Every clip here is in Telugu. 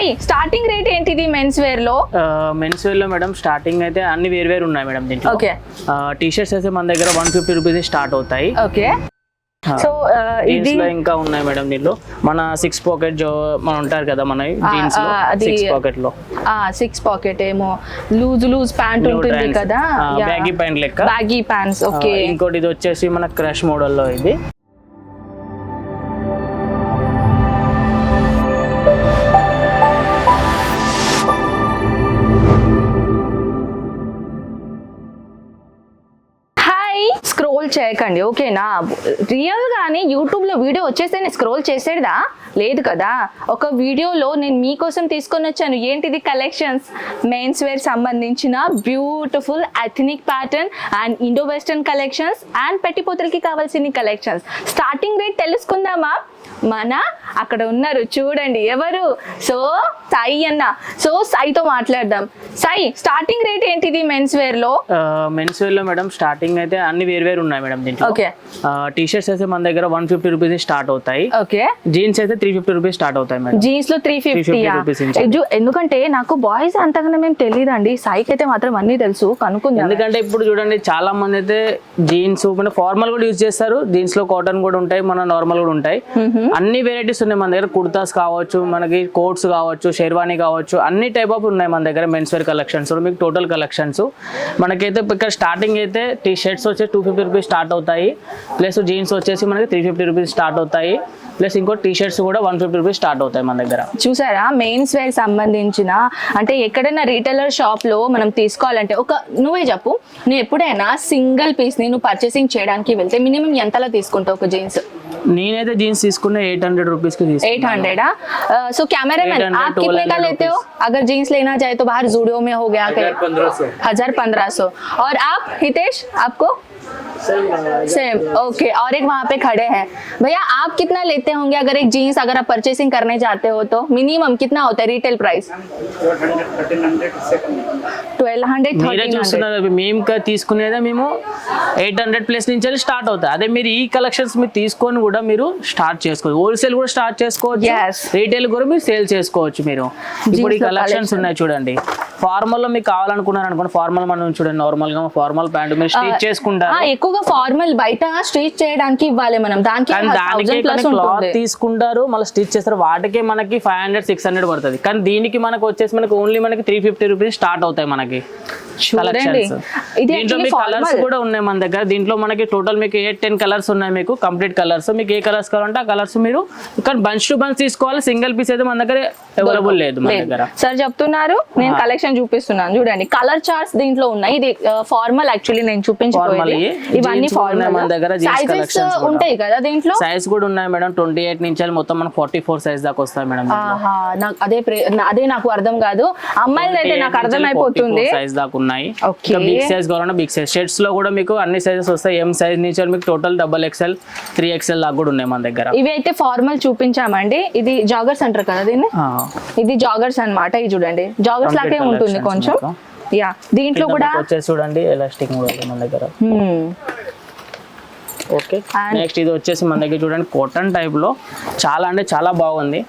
సాయి స్టార్టింగ్ రేట్ ఏంటిది మెన్స్ వేర్లో? మెన్స్ వేర్లో మేడం స్టార్టింగ్ అయితే అన్ని వేరు వేరు ఉన్నాయి మేడం దీంట్లో. ఓకే. టీ షర్ట్స్ అయితే మన దగ్గర వన్ ఫిఫ్టీ రూపీస్ స్టార్ట్ అవుతాయి. ఓకే. సో ఇది ఇంకా ఉన్నాయి మేడం దీంట్లో. మన సిక్స్ పాకెట్ జో మన ఉంటారు కదా మన జీన్స్లో ఆ, సిక్స్ పాకెట్లో. సిక్స్ పాకెట్ ఏమో. లూజ్ లూజ్ ప్యాంట్ ఉంటుంది కదా. బ్యాగీ ప్యాంట్ లెక్క. బ్యాగీ ప్యాంట్స్ ఓకే ఆ, ఇంకోటి ఇది వచ్చేసి మన క్రష్ మోడల్లో ఇది. స్క్రోల్ చేయకండి ఓకేనా? రియల్గానే యూట్యూబ్లో వీడియో వచ్చేస్తే నేను స్క్రోల్ చేసేదా? లేదు కదా. ఒక వీడియోలో నేను మీకోసం తీసుకొని వచ్చాను. ఏంటిది కలెక్షన్స్ మెయిన్స్ వేర్ సంబంధించిన beautiful ethnic pattern and Indo western collections and పెట్టిపోతులకి కావాల్సిన కలెక్షన్స్ స్టార్టింగ్ రేట్ తెలుసుకుందామా? మన అక్కడ ఉన్నారు. చూడండి ఎవరు? సో సాయి అన్న. సో సాయితో మాట్లాడదాం. సాయి స్టార్టింగ్ రేట్ ఏంటిది మెన్స్ వేర్లో? మెన్స్ వేర్లో మేడం స్టార్టింగ్ అయితే అన్ని వేరు వేరు ఉన్నాయి మేడం దీంట్లో. ఓకే. టీ షర్ట్స్ అయితే మన దగ్గర వన్ ఫిఫ్టీ రూపీస్ స్టార్ట్ అవుతాయి. ఓకే. జీన్స్ అయితే త్రీ ఫిఫ్టీ రూపీస్ స్టార్ట్ అవుతాయి మేడం. జీన్స్లో త్రీ ఫిఫ్టీ 350 rupees నుంచి. ఎందుకంటే నాకు బాయ్స్ అంతగానే మేము తెలియదండి సాయికి అయితే మాత్రం అన్ని తెలుసు కనుక్కుందాం. ఎందుకంటే ఇప్పుడు చూడండి చాలా మంది అయితే జీన్స్ మన ఫార్మల్ కూడా యూజ్ చేస్తారు జీన్స్లో కాటన్ కూడా ఉంటాయి మన నార్మల్ కూడా ఉంటాయి. అన్ని వెరైటీస్ ఉన్నాయి మన దగ్గర. కుర్తాస్ కావచ్చు మనకి కోట్స్ కావచ్చు షెర్వానీ కావచ్చు అన్ని టైప్ ఆఫ్ ఉన్నాయి మన దగ్గర మెన్స్ వేర్ కలెక్షన్స్ మీకు టోటల్ కలెక్షన్స్ మనకైతే ఇక్కడ స్టార్టింగ్ అయితే టీ షర్ట్స్ వచ్చేసి టూ ఫిఫ్టీ రూపీస్ స్టార్ట్ అవుతాయి. ప్లస్ జీన్స్ వచ్చేసి మనకి త్రీ ఫిఫ్టీ రూపీస్ స్టార్ట్ అవుతాయి. ప్లస్ ఇంకో టీ షర్ట్స్ కూడా వన్ ఫిఫ్టీ రూపీస్ స్టార్ట్ అవుతాయి మన దగ్గర. చూసారా? మెయిన్స్ వేర్ సంబంధించిన అంటే ఎక్కడైనా రీటైలర్ షాప్లో మనం తీసుకోవాలంటే ఒక నువ్వే చెప్పు. నువ్వు ఎప్పుడైనా సింగిల్ పీస్ని నువ్వు పర్చేసింగ్ చేయడానికి వెళ్తే మినిమం ఎంతలా తీసుకుంటావు ఒక జీన్స్ నేనైతే జీన్స్ తీసుకున్న ఎయిట్ హండ్రెడ్ రూపీస్ కి एट తీసుకున్నాను हंड्रेड सो कैमरा मैन 800, आप कितने का 1200 लेते हो अगर जीन्स लेना चाहे तो बाहर जूडियो में हो गया हजार पंद्रह सौ और आप हितेश आपको सेम ओके और एक वहाँ पे खड़े हैं भैया आप कितना लेते होंगे अगर एक जीन्स अगर आप परचेसिंग करने जाते हो तो मिनिमम कितना होता है रिटेल प्राइस ट्वेल्व हंड्रेड మీరే थर्टीन हंड्रेड చూస్తున్నారు మేము క- తీసుకునేదే మేము ఎయిట్ హండ్రెడ్ ప్లస్ నుంచి స్టార్ట్ అవుతాయి అదే మీరు ఈ కలెక్షన్స్ మీరు తీసుకొని కూడా మీరు స్టార్ట్ చేసుకోవచ్చు హోల్సేల్ కూడా స్టార్ట్. చేసుకోవచ్చు రీటైల్ కూడా మీరు సేల్ చేసుకోవచ్చు మీరు ఇప్పుడు ఈ కలెక్షన్స్. ఉన్నాయి చూడండి ఫార్మల్లో మీకు కావాలనుకున్నారు అనుకోండి ఫార్మల్ మనం చూడండి నార్మల్గా ఫార్మల్ ప్యాంట్ మీరు స్టిచ్ చేసుకుంటారు. ఆ, ఎక్కువగా ఫార్మల్ బయట స్టిచ్ చేయడానికి ఇవ్వాలి మనం. దానికి క్లాత్ తీసుకుంటారు మళ్ళీ స్టిచ్ చేస్తారు వాటికే మనకి ఫైవ్ హండ్రెడ్ సిక్స్ హండ్రెడ్ పడుతుంది. కానీ దీనికి మనకు వచ్చేసి మనకి ఓన్లీ మనకి త్రీ ఫిఫ్టీ రూపీస్ స్టార్ట్ అవుతాయి మనకి దీంట్లో మీకు కలర్స్. కూడా ఉన్నాయి మన దగ్గర. దీంట్లో మనకి టోటల్ మీకు ఎయిట్ టెన్ కలర్స్ ఉన్నాయి మీకు? కంప్లీట్ కలర్స్ మీకు ఏ కలర్స్ కావాలంటే ఆ కలర్స్ మీరు కానీ బంచ్ టు బంచ్ తీసుకోవాలి. సింగిల్ పీస్ అయితే మన దగ్గర అవైలబుల్ లేదు మన సార్ చెప్తున్నారు నేను కలెక్షన్ చూపిస్తున్నాను. చూడండి కలర్ చార్ట్స్ దీంట్లో ఉన్నాయి. ఇది ఫార్మల్ యాక్చువల్లీ నేను చూపించుకోవాలి. ఇవన్నీ ఉన్నాయి మన దగ్గర, ఫార్మల్ సైజెస్. ఉంటాయి కదా దీంట్లో? సైజ్ కూడా ఉన్నాయి మేడం. ట్వంటీ ఎయిట్ నుంచి మొత్తం మనకి ఫార్టీ ఫోర్ సైజ్ దాకా వస్తాయి మేడం నాకు అదే అదే నాకు అర్థం కాదు. అమ్మాయిలు అయితే నాకు అర్థం అయిపోతుంది సైజ్ దాకా ఉన్నాయి. బిగ్ సైజ్ కావాలంటే బిగ్ సైజ్ షర్ట్స్లో కూడా మీకు అన్ని సైజెస్ వస్తాయి. ఎం సైజ్ నుంచి మీకు total double XL three XL దాకా కూడా ఉన్నాయి మన దగ్గర. ఇవి అయితే ఫార్మల్ చూపించామండి. ఇది జాగర్స్ అంటారు కదా దీన్ని. ఇది జాగర్స్ అన్నమాట ఇది చూడండి. జాగర్స్ లాగే ఉంటుంది కొంచెం. యా దీంట్లో కూడా వచ్చేసి చూడండి ఎలాస్టిక్ మోడల్ మన దగ్గర. Hmm, ఓకే And- నెక్స్ట్ ఇది వచ్చేసి మన దగ్గర చూడండి కాటన్ టైప్లో. చాలా అంటే చాలా బాగుంది.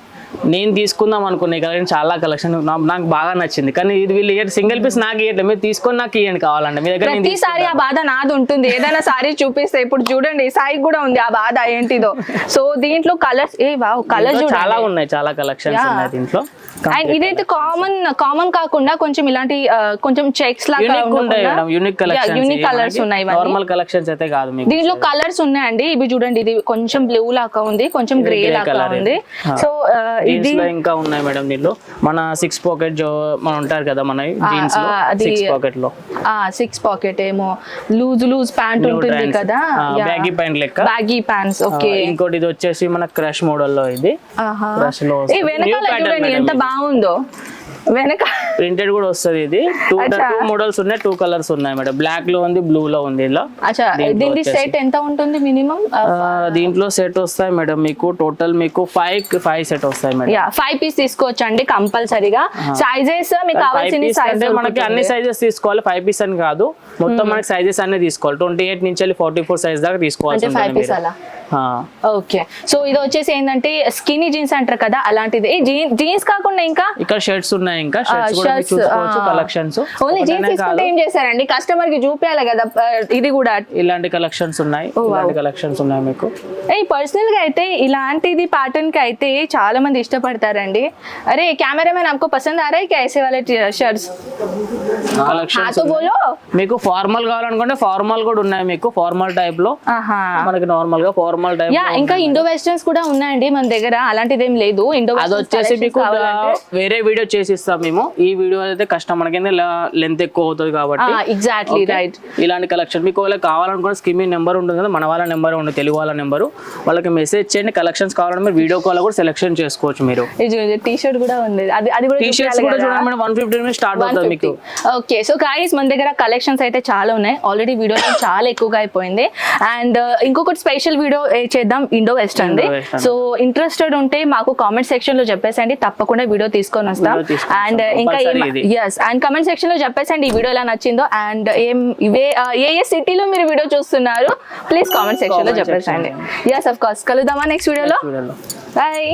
నేను తీసుకుందాం అనుకున్నా ఈ కలెక్షన్ చాలా కలెక్షన్ నాకు బాగా నచ్చింది. కానీ ఇది వీళ్ళు ఇయ్యండి సింగిల్ పీస్ నాకు ఇవ్వండి మీరు తీసుకొని నాకు ఇవ్వండి కావాలంటే. మీ దగ్గర ప్రతిసారి ఆ బాధ నాది ఉంటుంది. ఏదైనా సారీ చూపిస్తే ఇప్పుడు చూడండి సాయి కూడా ఉంది. ఆ బాధ ఏంటిదో. సో దీంట్లో కలర్స్ ఏ వావ్ కలర్ దీంట్లో చాలా ఉన్నాయి చాలా కలెక్షన్స్. ఉన్నాయి దీంట్లో. అండ్ ఇదైతే కామన్ కామన్ కాకుండా కొంచెం ఇలాంటి ఆ, కొంచెం చెక్స్ లాగా యూనిక్ మేడం. యూనిక్ కలర్స్ ఉన్నాయి. నార్మల్ కలెక్షన్స్ అయితే కాదు మీకు దీంట్లో కలర్స్ ఉన్నాయండి. ఇవి చూడండి ఇది కొంచెం బ్లూ లాగా ఉంది కొంచెం గ్రే లాగా ఉంది. సో ఇది ఇంకా ఉన్నాయి మేడం దీంట్లో. మన సిక్స్ పాకెట్ జో మన ఉంటారు కదా మన జీన్స్లో ఆ, సిక్స్ పాకెట్లో సిక్స్ పాకెట్ ఏమో. లూజ్ లూజ్ ప్యాంట్ ఉంటుంది కదా. బ్యాగీ ప్యాంట్ లెక్క. బ్యాగీ ప్యాంట్స్ ఓకే ఆ, ఇంకోటి ఇది వచ్చేసి మన క్రష్ మోడల్లో ఇది. క్రష్లో వెనకాల చూడండి ఎంత బాగుందో వెనక ప్రింటెడ్ కూడా వస్తుంది ఇది. టూ మోడల్స్ ఉన్నాయి టూ కలర్స్ ఉన్నాయి మేడం. బ్లాక్లో ఉంది బ్లూ లో ఉంది ఇలా. అచ్చా. దీంట్లో దీని వచ్చేసి. సెట్ ఎంత ఉంటుంది మినిమం దీంట్లో సెట్ వస్తాయి మేడం మీకు. టోటల్ మీకు ఫైవ్ ఫైవ్ సెట్ వస్తాయి మేడం. ఫైవ్ పీస్ తీసుకోవచ్చు అండి కంపల్సరీగా. సైజెస్ మీకు కావాల్సిన సైజ్ మనకి అన్ని సైజెస్ తీసుకోవాలి. ఫైవ్ పీస్ అని కాదు. మొత్తం మనకి సైజెస్ అన్ని తీసుకోవాలి. ట్వంటీ ఎయిట్ నుంచి ఫార్టీ ఫోర్ సైజ్ దాకా తీసుకోవాల్సి అంటే ఫైవ్ ఉంటుంది పీస్ మీరు. అలా ఓకే సో ఇది వచ్చేసి ఏంటంటే స్కినీ జీన్స్ అంటారు కదా అలాంటిది జీన్స్ కాకుండా ఇంకా ఇక్కడ షర్ట్స్ ఉన్నాయి ఇంకా షర్ట్స్ కూడా మీరు షర్ట్స్ చూసుకోవచ్చు కలెక్షన్స్ ఓన్లీ జీన్స్ తీసుకుంటే ఏం చేశారండి కస్టమర్ కి చూపించాలి కదా ఆ, ఇది కూడా ఇలాంటి కలెక్షన్స్ ఉన్నాయి Oh, ఇలాంటి కలెక్షన్స్ ఉన్నాయి మీకు ఏ పర్సనల్ గా అయితే ఇలాంటిది ప్యాటర్న్ కి అయితే చాలా మంది ఇష్టపడతారండి అరే కెమెరామెన్ आपको पसंद आ रहा है क्या ऐसे वाले शर्ट्स हाँ కలెక్షన్స్ तो बोलो మీకు ఫార్మల్ కావాలనుకుంటే ఫార్మల్ కూడా ఉన్నాయి మీకు ఫార్మల్ టైప్ లో ఆహా మనకి నార్మల్ గా ఫార్మల్ టైప్ యా ఇంకా ఇండో వెస్టర్న్స్ కూడా ఉన్నాయండి మన దగ్గర. అలాంటిది ఏం లేదు. ఇండో అది వచ్చేసి మీకు వేరే వీడియో చేసి ఇస్తాం మేము. ఈ వీడియో అయితే కష్టం మనకి లెంత్ ఎక్కువ అవుతుంది కాబట్టి. Exactly Okay? రైట్ ఇలాంటి కలెక్షన్ మీకు వాళ్ళకి కావాలనుకున్న స్కిమ్ నెంబర్ ఉంటుంది కదా మన వాళ్ళ నెంబర్ ఉంది తెలుగు వాళ్ళ నెంబరు వాళ్ళకి మెసేజ్ చేయండి. కలెక్షన్స్ కావాలంటే మీరు వీడియో కాల్ కూడా సెలెక్షన్ చేసుకోవచ్చు మీరు. టీ షర్ట్ కూడా ఉంది. అది అది కూడా టీ షర్ట్స్ కూడా చూడండి వన్ ఫిఫ్టీ స్టార్ట్ అవుతుంది మీకు. ఓకే సో గాయస్ మన దగ్గర కలెక్షన్స్ అయితే చాలా ఉన్నాయి. ఆల్రెడీ వీడియో చాలా ఎక్కువగా అయిపోయింది. అండ్ ఇంకొకటి స్పెషల్ వీడియో చేద్దాం Indo western Indo-Western. So interested ఉంటే మాకు కామెంట్ సెక్షన్లో చెప్పేసండి తప్పకుండా వీడియో తీసుకొని వస్తాం అండ్. ఇంకా. ఎస్ అండ్ కమెంట్ సెక్షన్లో చెప్పేసండి ఈ వీడియో ఎలా నచ్చిందో అండ్ ఏం ఇవే ఏ ఏ సిటీలో మీరు వీడియో చూస్తున్నారు ప్లీజ్ కామెంట్ సెక్షన్లో చెప్పేసండి. ఎస్ అఫ్ కోర్స్ కలుద్దామా నెక్స్ట్ వీడియోలో వీడియోలో బాయ్